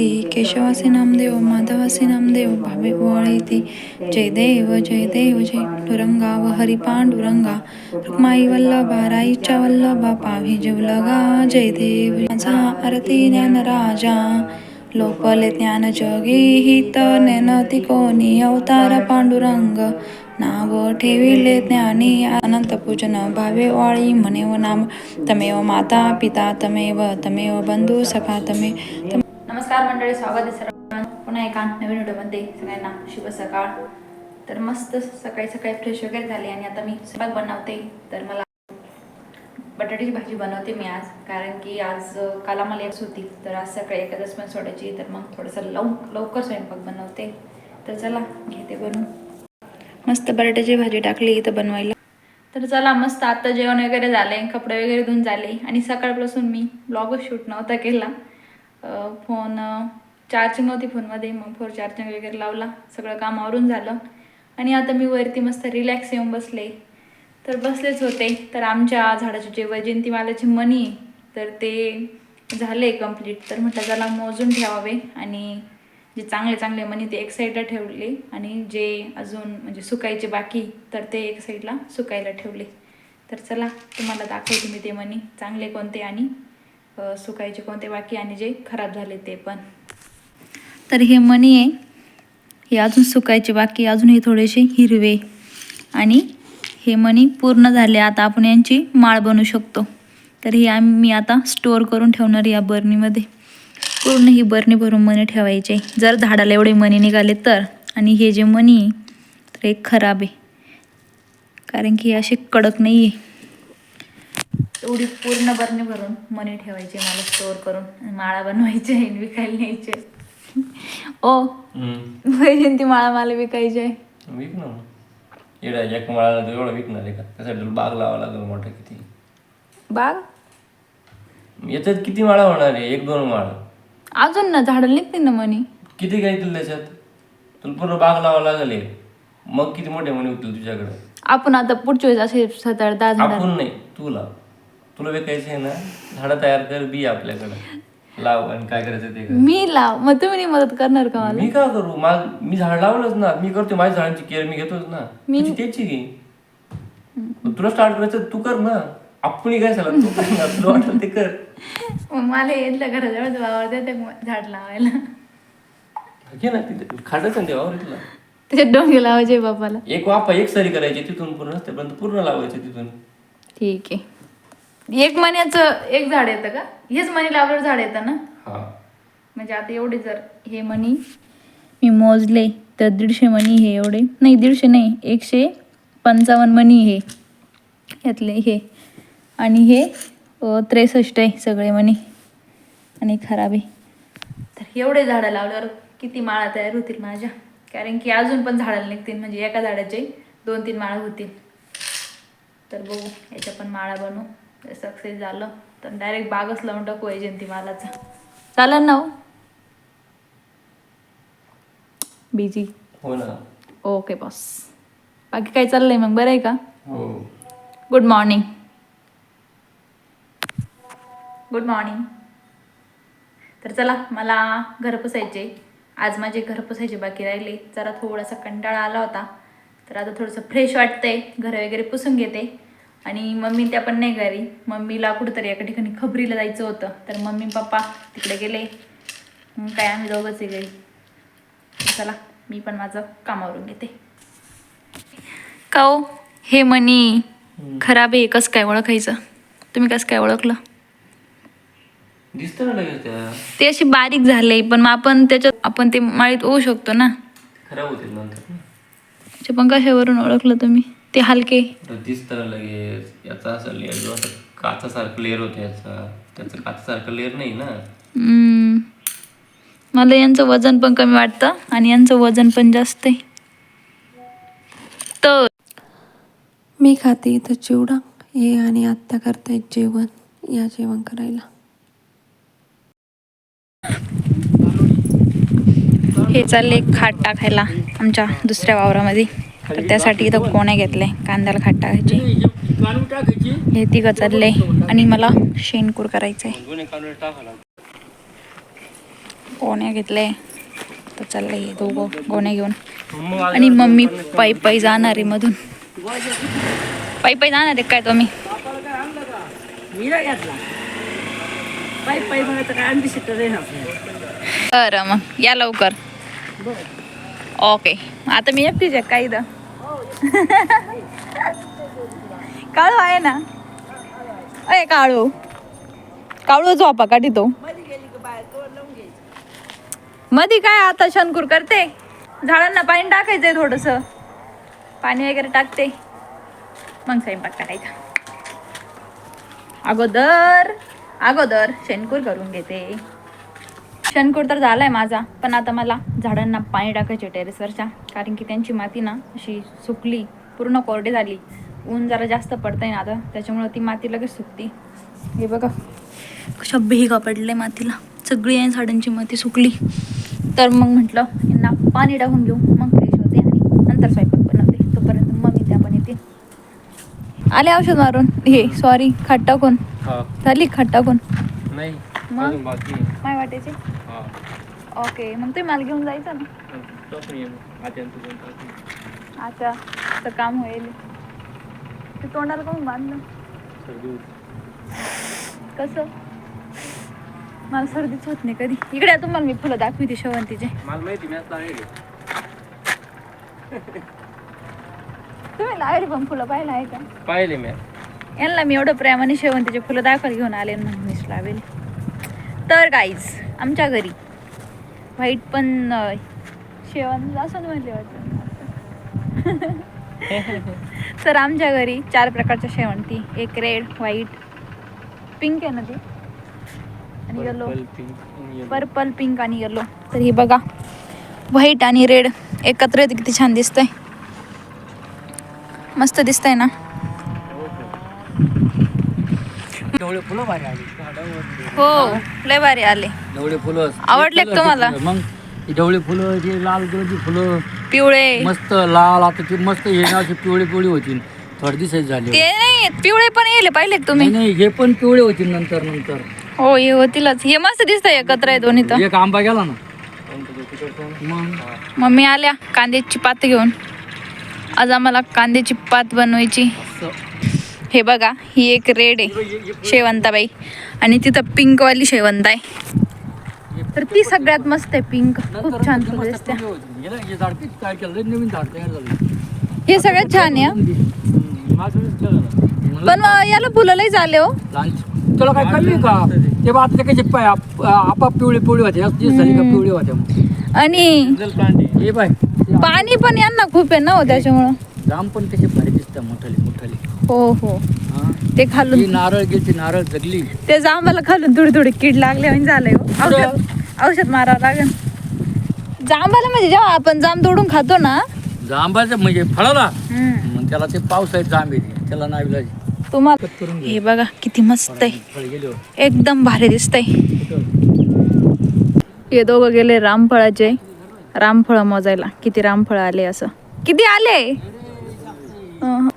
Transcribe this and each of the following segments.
केशवासी नामदेव माधवासी नामदेव भावे वळीती जय देव जय देव जय पांडुरंगा व हरिपांडुरंगा. रुक्माई वल्लभा राईच्या वल्लभा पावी जीवलगा. जय देव माझा आरती ज्ञान राजा. लोपले ज्ञान जगी हित नेनती कोणी अवतार पांडुरंग. नाव ठेविले ज्ञानी अनंत पूजन भावे वाळी मनेव नाम. तमेव माता पिता तमेव तमेव बंधू सखा तमे तमे- नमस्कार मंडळी स्वागत आहे सर्वांना पुन्हा एका नवीन व्हिडिओमध्ये सगळ्यांना शुभ सकाळ. तर मस्त सकाळी सकाळी फ्रेश वगैरे झाली आणि आता मी स्वयंपाक बनवते. तर मला बटाट्याची भाजी बनवते मी आज कारण की आज काल आम्हाला एक होती तर आज सकाळी एखादच पण सोडायची तर मग थोडंसं लव लवकर स्वयंपाक बनवते. तर चला घेते बनवून. मस्त बटाट्याची भाजी टाकली इथं बनवायला. तर चला मस्त आता जेवण वगैरे झाले कपडे वगैरे धुवून झाले. आणि सकाळपासून मी ब्लॉगच शूट नव्हता केला. फोन चार्जिंग नव्हती फोनमध्ये मग फोन चार्जिंग वगैरे लावला. सगळं काम आवरून झालं. आणि आता मी वरती मस्त रिलॅक्स येऊन बसले. तर बसलेच होते. तर आमच्या झाडाचे जे वैजयंतीमालाची मनी तर ते झाले कंप्लीट तर म्हटलं त्याला मोजून ठेवावे. आणि जे चांगले चांगले मनी ते एक साईडला ठेवले. आणि जे अजून म्हणजे सुकायचे बाकी तर ते एक साईडला सुकायला ठेवले. तर चला तुम्हाला दाखवते मी ते मनी चांगले कोणते आणि सुकायचे कोणते बाकी आणि जे खराब झाले ते पण. तर हे मनी आहे. हे अजून सुकायचे बाकी अजून हे थोडेसे हिरवे. आणि हे मनी पूर्ण झाले. आता आपण यांची माळ बनवू शकतो. तर हे आम्ही मी आता स्टोअर करून ठेवणार या बर्नीमध्ये पूर्ण ही बरणी भरून मनी ठेवायचे जर झाडाला एवढे मनी निघाले तर. आणि हे जे मनी आहे तर हे खराब आहे. कारण की हे असे कडक नाही आहे एवढी पूर्ण बरणी भरून मनी ठेवायचे मला स्टोअर करून माळा बनवायचे आणि विकायला न्यायचे. ओ. वैजयंती माळा मला विकायची. आहे विक ना येडा एक तर एवढं विकणार आहे का? त्यासाठी तुला बाग लावा लागेल मोठा किती? बाग? याच्यात किती माळा होणार आहे? एक दोन माळ. अजून ना झाडं निघते ना मनी. किती काय येतील त्याच्यात? तुला पूर्ण बाग लावा लागेल. मग किती मोठे म्हणे होतील तुझ्याकडे? आपण आता पुढच्या वेळेस असे सात आठ दहा आपण नाही तू लाव. तुला विकायचं आहे ना झाडं तयार कर बी आपल्याकडे. लाव आणि काय करायचं ते कर. मी लाव. मग तुम्ही नाही मदत करणार का मला? मी का करू? माझ मी झाड लावलंच ना. मी करतो माझ्या झाडांची केअर मी घेतोच ना. तुझी त्याची घे मग तुला स्टार्ट करायचं तू कर ना. आपण काय झालं तू कर ना. तुला वाटलं ते कर. मग मला येतलं घराजवळ वावर देते मग झाड लावायला. घे ना तिथे खाडच ना तेव्हा तुला त्याच्यात डोंगे लावायचे बापाला. एक वाफा एक सरी करायची तिथून पूर्ण रस्त्यापर्यंत पूर्ण लावायचे तिथून. ठीक आहे. एक महिन्याचं एक झाड येतं का? हेच मनी लावल्यावर झाड येतं ना? हा. म्हणजे आता एवढे जर हे मनी मी मोजले तर दीडशे मनी हे एवढे. नाही दीडशे नाही एकशे पंचावन्न मनी हे. यातले हे. आणि हे त्रेसष्ट आहे सगळे मनी आणि खराब आहे. तर एवढे झाडं लावल्यावर किती माळा तयार होतील माझ्या? कारण की अजून पण झाडाला निघतील. म्हणजे एका झाडाचे दोन तीन माळा होतील. तर बघू याच्या पण माळा बनवू सक्सेस झालं. तर डायरेक्ट बागच लावून टाकू मालाचा. चालेल ना हो. बिझी हो ना. ओके बॉस बाकी काय चाललंय मग? बरं आहे का? हो. गुड मॉर्निंग गुड मॉर्निंग तर चला मला घर पुसायचे आज माझे घर पुसायचे बाकी राहिले. जरा थोडासा कंटाळा आला होता. तर आता थोडंसं फ्रेश वाटतंय. घर वगैरे पुसून घेते. आणि मम्मी त्या पण नाही घरी. मम्मीला कुठंतरी एका ठिकाणी खबरीला जायचं होतं. तर मम्मी पप्पा तिकडे गेले. मग काय आम्ही दोघंच आहे घरी. चला मी पण माझं कामावरून घेते. का हो हे मनी खराब आहे कसं काय ओळखायचं? तुम्ही कसं काय ओळखलं? दिसतं ना लगेच त्या. ते असे बारीक झाले पण मग आपण त्याच्यात आपण ते माळीत होऊ शकतो ना. खराब होतील नंतर. पण कशावरून ओळखलं तुम्ही? ते हलके. तर दिसतं ना लगेच. याचा असं लेअर जो असं काचासारखं लेअर होतं याचा. त्याचं काचासारखं लेअर नाही ना. हम्म. मला यांचं वजन पण कमी वाटतं आणि यांचं वजन पण जास्त आहे. तर मी खाते इथं चिवडा. हे आणि आत्ता करतायत जेवण. या जेवण करायला. हे चालले खाट टाकायला आमच्या दुसऱ्या वावरामध्ये. तर त्यासाठी इथं कोण्या घेतले? कांद्याला खाट टाकायची. हे तिघं चालले आणि मला शेणकूर करायचं आहे गोण्या घेतले? तर चाललंय हे दोघं गोण्या घेऊन. आणि मम्मी पायी पायी जाणार आहे मधून. पायी पायी जाणार आहे काय तुम्ही? बरं मग या लवकर. ओके आता मी एकटीच आहे काही इथं? काळू आहे ना? अय काळू. काळू झोपा काढी तो. मधी काय आता शनकूर करते? झाडांना पाणी टाकायचंय थोडस. पाणी वगैरे टाकते. मग स्वयंपाक करायचा. अगोदर अगोदर शेणकूर करून घेते. शनकूर तर झालाय माझा पण आता मला झाडांना पाणी टाकायचे टेरेसवरच्या कारण की त्यांची माती ना अशी सुकली पूर्ण कोरडी झाली. ऊन जरा जास्त पडतंय ना आता त्याच्यामुळे ती माती लगेच सुकती. हे बघा कशा बेगा पडले मातीला. सगळी या झाडांची माती सुकली. तर मग म्हटलं यांना पाणी टाकून घेऊ. मग फ्रेश होते आणि नंतर स्वयंपाक बनवते तोपर्यंत मम्मी त्या पण येते. आले औषध मारून. हे सॉरी खाट टाकून. झाली खाट टाकून. नाही. मग? अजून बाकी आहे. माय वाटायचे हा. ओके मग तुम्ही मला घेऊन जायचं ना? ये. अच्छा तर काम होईल. ते तोंडाला कोण बांधलं? सर्दी होती. कसं? मला सर्दीच होत नाही कधी. इकडे या तुम्हाला मी फुलं दाखवते शेवंतीचे. मला माहिती तुम्ही लावेल पण फुलं पाहिलं आहे का? पाहिले मॅच यांना मी एवढं प्रेमाने शेवंतीचे फुलं दाखवायला घेऊन आले म्हणून मीच लावेल. तर गाईज आमच्या घरी. व्हाईट पण अं, शेवंत असं म्हणले वाटतं. तर आमच्या घरी चार प्रकारच्या शेवंती एक रेड व्हाईट पिंक आहे ना ती? आणि येलो. पर्पल पिंक आणि येलो तर ही बघा. व्हाईट आणि रेड एकत्र येते किती छान दिसतंय. मस्त दिसतंय ना? ढवळे फुलं भारी आली. हो लय भारी आले. ढवळे फुलं. आवडले का तुम्हाला? मग ही ढवळे फुलं जे लाल गुलाबी फुलं. पिवळे. मस्त लाल आता ती मस्त हे ना अशी पिवळी पिवळी होती. थोडे दिवसाची झाली ते नाही पिवळे पण येले पाहिले का तुम्ही. नाही नाही हे पण पिवळे होतील नंतर नंतर. हो हे होतीलच. हे मस्त दिसतंय एकत्र आहे दोन्ही तर. एक आंबा गेला ना? मग? मम्मी आल्या कांद्याची पात घेऊन. आज आम्हाला कांद्याची पात बनवायची. असं. हे बघा ही एक रेड आहे शेवंताबाई. आणि तिथं पिंक वाली शेवंत आहे. तर ती सगळ्यात मस्त आहे पिंक. खूप छान दिसते. हे हे हे सगळ्यात छान आहे. पण याला फुलं लई झाले हो. तुला काय कमी का? ते आता कसे पाय आप- आपाप पिवळे पिवळे होते झाली का पिवळे होते. आणि. हे पाणी पण यांना खूप आहे ना हो त्याच्यामुळं. जाम पण कसे भारी दिसतात मोठाले मोठाले. हो हो. हा. ते ही खालून नारळ गेली नारळ जगली ते जांबाला खालून थोडी थोडी कीड लागले म्हणजे झालंय हो. औषध औषध मारावं लागेल. जांबाला म्हणजे जेव्हा आपण जांब तोडून खातो ना जांबाचं म्हणजे फळाला. हम्म, मग त्याला ते पावसाळ्यात जांब. येते त्याला नाही तुम्हाला कट करून हे बघा किती मस्त आहे. फळ गेले एकदम भारी दिसतंय. हे दोघं गेले रामफळाचे. रामफळ मोजायला. किती रामफळ आले असं. किती आले? अहं.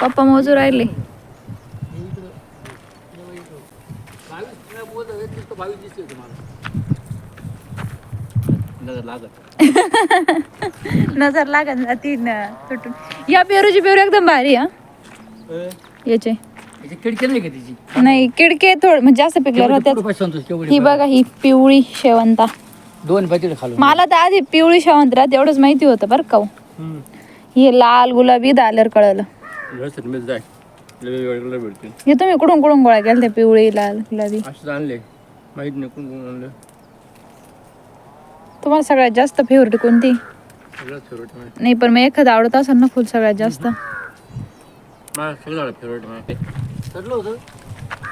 पप्पा मोजू राहिले. नजर लागत जाती न तुटून. या पेरूची पेरू एकदम भारी हा. याचे. नाही किडके थोड म्हणजे जास्त पिकल्यावर संतोष केवढी ही बघा ही पिवळी शेवंता. दोन मला तर आधी पिवळी शेवंत राहत एवढंच माहिती होतं बरं का हो. हे लाल गुलाबी आल्यावर कळलं. व्यवस्थित मिळत जाय. लय वेगवेगळं भेटतील. हे तुम्ही कुठून कुठून गोळा केला ते पिवळी लाल गुलाबी? असंच आणले. माहीत नाही कोण कोण आणलं. तुम्हाला सगळ्यात जास्त फेवरेट कोणती? फेवरेट नाही पण मग एखादं आवडत असेल ना फुल सगळ्यात जास्त. मला सगळं फेवरेट माहिती. चढलं होतं.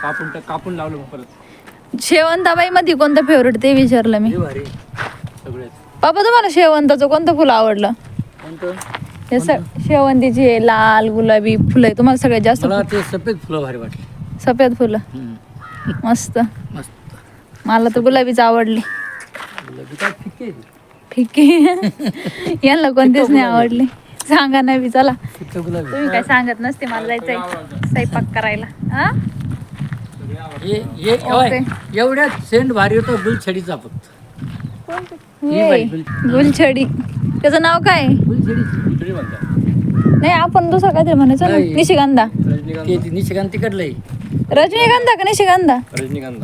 कापून टाक- कापून लावलं मग परत. शेवंताबाई मध्ये कोणतं फेवरेट ते विचारलं मी. भारी सगळेच. बाबा तुम्हाला शेवंताचं कोणतं फुल आवडलं? कोणतं? हे स शेवंतीची लाल गुलाबी फुलं आहे तुम्हाला सगळ्यात जास्त मला ते सफेद फुलं भारी वाटली. सफेद फुलं? हम्म. मस्त. मस्त. मला तर गुलाबीच आवडली. गुलाबी काय फिक्के आहे ती. फिक्की यांना कोणतेच नाही आवडले. सांगा ना बी चला. गुलाबी. तुम्ही काय सांगत नसते मला जायचंय स्वयंपाक करायला. हा? हे हे ओके. एवढ्यात सेंट भारी होतो गुलछडीचा फक्त. हे, गुलछडी. त्याचं नाव काय? म्हणतात नाही आपण दुसरं काहीतरी म्हणायचं ना. नाही. निशिगंधा रजनीकांत. निशिकांत तिकडलंय रजनीगंधा का निशिगंधा रजनीकांत.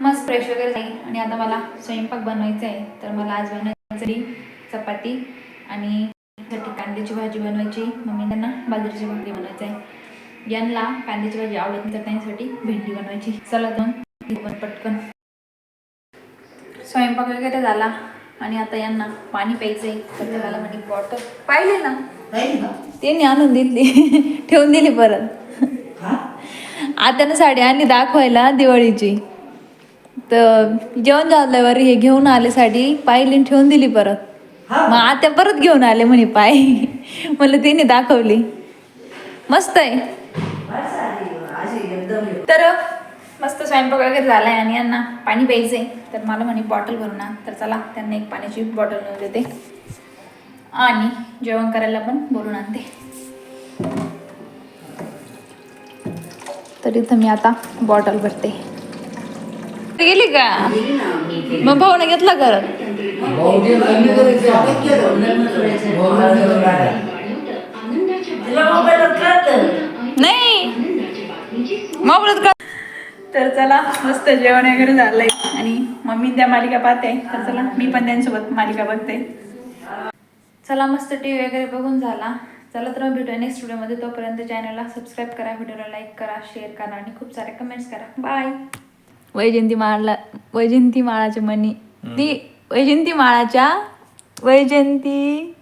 मस्त फ्रेश वगैरे झाली आणि आता मला स्वयंपाक बनवायचा आहे. तर मला आज बनवायची चपाती आणि साठी कांद्याची भाजी बनवायची. मम्मी त्यांना बाजरीची भाकरी बनवायची आहे. यांना कांद्याची भाजी आवडत नाही तर त्यांच्यासाठी भेंडी बनवायची. चला दोन पण पटकन. स्वयंपाक वगैरे झाला. आणि आता यांना पाणी प्यायचं आहे तर ते मला म्हणे बॉटल पाहिले ना. त्यांनी आणून दिली. ठेवून दिली परत. आत्यानं साडी आणली दाखवायला दिवाळीची. तर जेवण झाल्यावर हे घेऊन आले साडी पाहिली आणि ठेवून दिली परत. मग आत्या परत घेऊन आले म्हणे पाय. मला तिने दाखवली. मस्त आहे. तर मस्त स्वयंपाक वगैरे झालाय आणि यांना पाणी प्यायचंय तर मला म्हणे बॉटल भरून आण. तर चला त्यांना एक पाण्याची बॉटल नेऊन देते. आणि जेवण करायला पण बोलून आणते. तर इथं मी आता बॉटल भरते. गेली का? मग भाऊने घेतला करत नाही. मोबाईलात तर चला मस्त जेवण वगैरे झालंय. आणि मम्मी त्या मालिका पाहते. तर चला मी पण त्यांच्यासोबत मालिका बघते. चला मस्त टी व्ही वगैरे बघून झाला. चला तर मग भेटूया नेक्स्ट व्हिडिओमध्ये तोपर्यंत चॅनलला सबस्क्राईब करा व्हिडिओला लाईक करा शेअर करा आणि खूप सारे कमेंट्स करा. बाय वैजयंती माळला वैजयंती माळाच्या मनी ती वैजयंती माळाच्या वैजयंती